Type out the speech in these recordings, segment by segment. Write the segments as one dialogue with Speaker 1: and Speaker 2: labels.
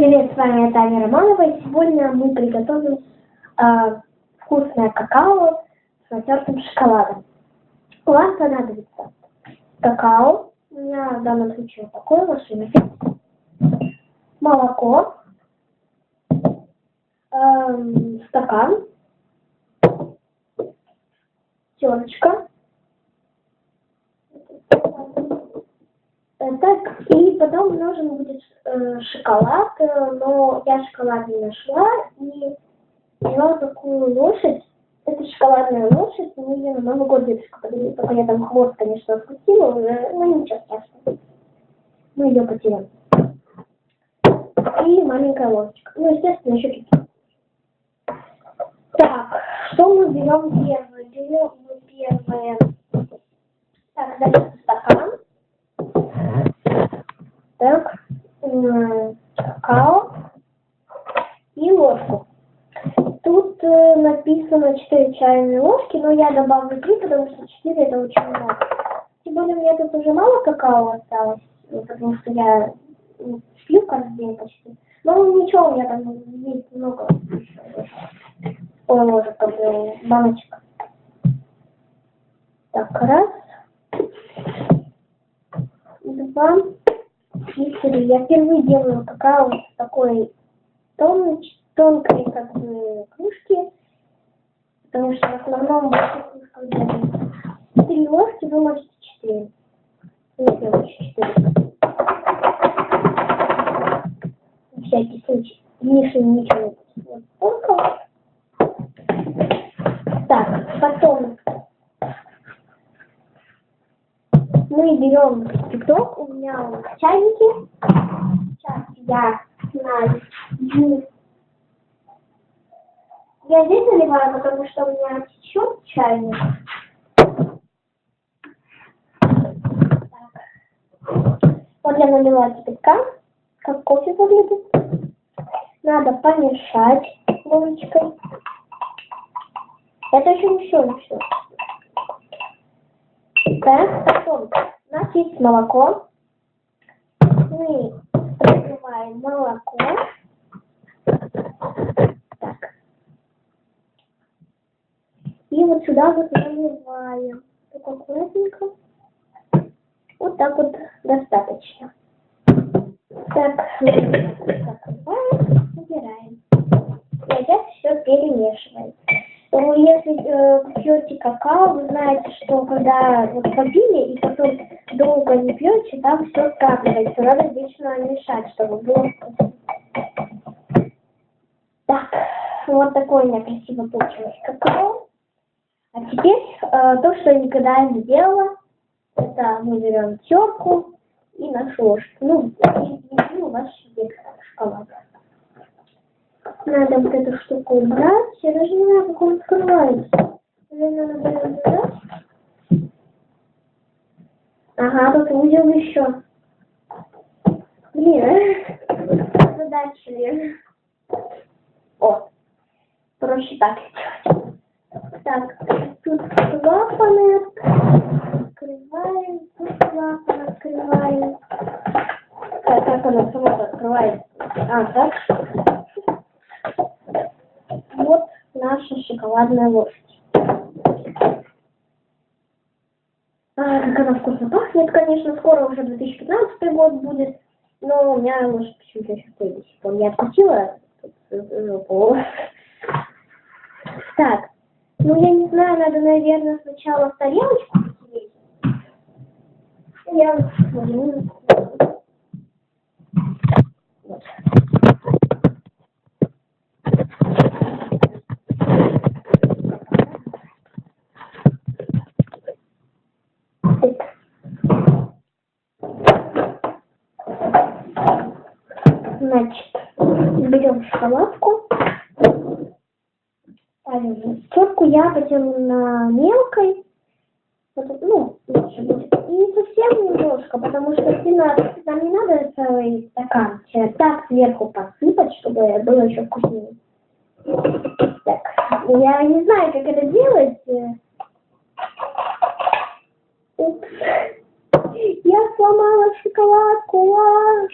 Speaker 1: Привет, с вами Таня Романова, и сегодня мы приготовим э, вкусное какао с натертым шоколадом. У вас понадобится какао, у меня в данном случае вот такой машина, молоко, эм, стакан, терочка, Э, Так, и потом нужен будет э, шоколад, э, но я шоколад не нашла и взяла такую лошадь. Это шоколадная лошадь, мне ее на Новый год дедушка подарил, только я там хвост, конечно, откусила уже, но ничего страшного. Мы ее потеряем. И маленькая ложечка. Ну, естественно, еще какие Так, что мы берем первое? Берем мы первое. Так, дальше стакан. Так, м, какао и ложку. Тут э, написано 4 чайные ложки, но я добавлю 3, потому что 4 это очень много. Тем более у меня тут уже мало какао осталось, э, потому что я пью каждый день почти. Но ничего, у меня там есть много Ой, ложек, как бы, баночек. Так, раз, два, и три. Я впервые делаю какао с такой тон, тонкой как бы кружки, потому что в основном три ложки, вы можете четыре. Я делаю еще четыре. На всякий случай. Лишним ничего не только. Так, потом мы берем кипяток, у меня он в. Сейчас я налью. Я здесь наливаю, потому что у меня течет чайник. Вот я налила кипятка, как кофе выглядит. Надо помешать ложечкой. Это еще не все, все. Так, потом у нас есть молоко. Мы разливаем молоко. Так. И вот сюда вот наливаем. Так аккуратненько. Вот так вот достаточно. Так, закрываем, убираем. И опять все перемешиваем. Ну, если э, пьете какао, вы знаете, что когда вот попили и потом долго не пьете, там все скапливается. Надо вечно мешать, чтобы было вкусно. Так, вот такое у меня красиво получилось какао. А теперь э, то, что я никогда не делала, это мы берем терку и нашу ложку. Ну, и, у вас есть шоколад. Надо вот эту штуку убрать. Я даже не знаю, как он открывается. Наверное, надо убрать. Ага, тут узел еще. Блин, задача, блин. О, проще так сделать. Так, тут клапаны открываем, тут клапан открываем. Так, как она сама открывается? А, так. Вот наша шоколадная лошадь. А, как она вкусно пахнет, конечно, скоро уже 2015 год будет, но у меня лошадь почему-то еще пор. Я откусила жопу. Так, ну я не знаю, надо, наверное, сначала в тарелочку потереть. Я. Значит, берем шоколадку, терку, я потом на мелкой, ну, лучше будет. И совсем немножко, потому что сильно, нам не надо целый стакан, так сверху посыпать, чтобы было еще вкуснее. Так, я не знаю, как это делать. Упс. Я сломала шоколадку, а!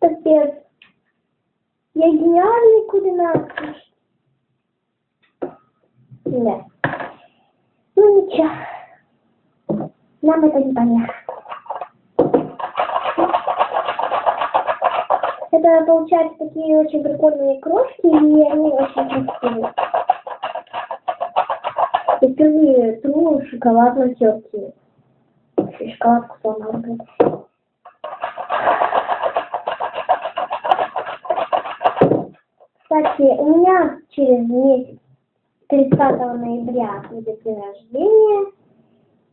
Speaker 1: Капец. Я гениальный кулинатор. Да. Ну ничего. Нам это не понятно. Это получаются такие очень прикольные крошки, и они очень красивые. Я впервые тру шоколад на терке. И шоколадку сама Кстати, у меня через месяц, 30 ноября, будет день рождения.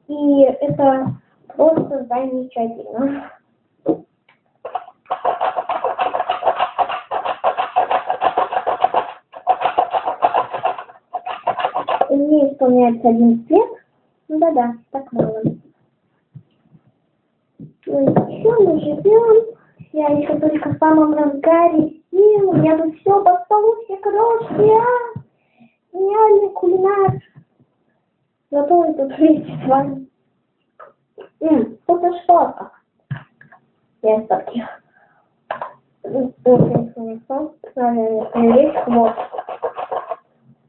Speaker 1: И это просто замечательно. Мне исполняется 11 лет. Ну да-да, так мало. Ну и что мы живем? Я еще только в самом разгаре сил. Меня тут все по столу, все крошки. А! Гениальный кулинар. Зато мы тут вместе с вами. Ммм, фотошопка. Я из таких. М. Надо натереть хвост.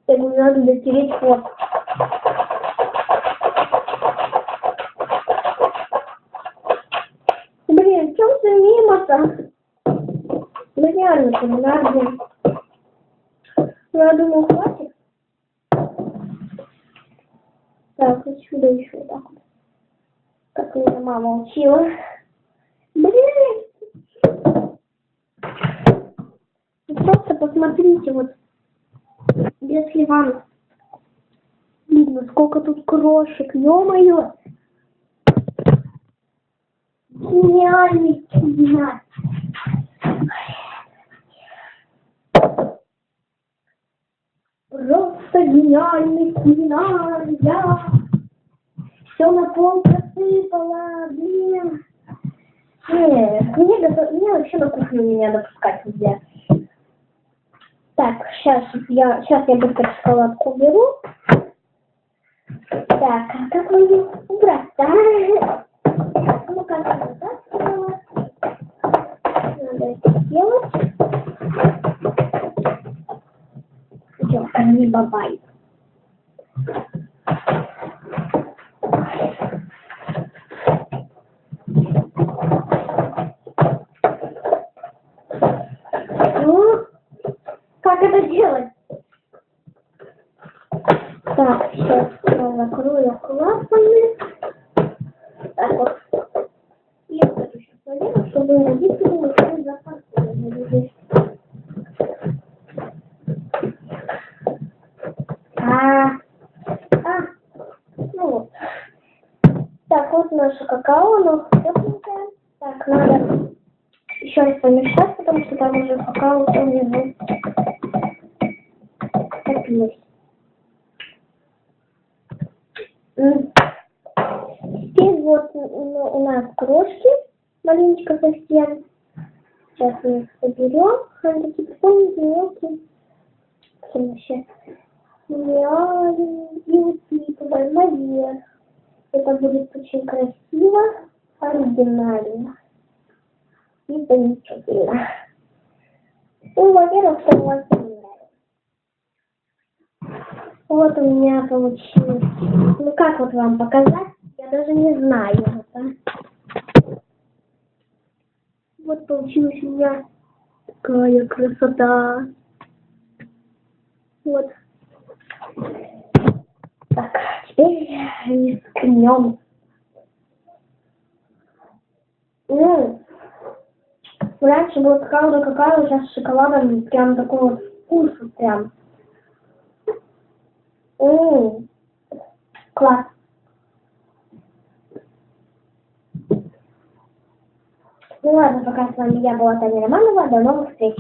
Speaker 1: Я говорю, надо дотереть хвост. Блин, в чем ты мимо-то? Ну реально, кулинарный. Ну, я думаю, хватит. Так, отсюда еще вот так вот. Как меня мама учила. Блин! Вы Просто посмотрите, вот, если вам видно, сколько тут крошек, ё-моё! Гениальный кулинар! Просто гениальный кулинар, я все на пол посыпала, блин. Не, мне, гото- мне вообще на кухню меня допускать нельзя. Так, сейчас я, сейчас я быстро шоколадку уберу. Так, а как мне убрать, да? Ну, как так сделать? Надо это сделать. Корми бабай. Ну, как это делать? Так, сейчас закрою клапаны. Так вот. Наше какао, оно тепленькое. Так, надо еще раз помешать, потому что там уже какао все внизу топилось. Теперь вот ну, у нас крошки маленечко совсем. Сейчас мы их соберем. Они такие прикольненькие, мелкие. Такие вообще. Реально. И усыпываем наверх. Это будет очень красиво, оригинально и замечательно. Ну, во-первых, что у вас не. Вот у меня получилось. Ну, как вот вам показать? Я даже не знаю. это. Вот получилась у меня такая красота. Вот. Так, теперь рискнем. М. Раньше был какао да какао, сейчас с шоколадом прям такой вот вкус вот прям. Ммм, класс. Ну ладно, пока с вами я была Таня Романова. До новых встреч.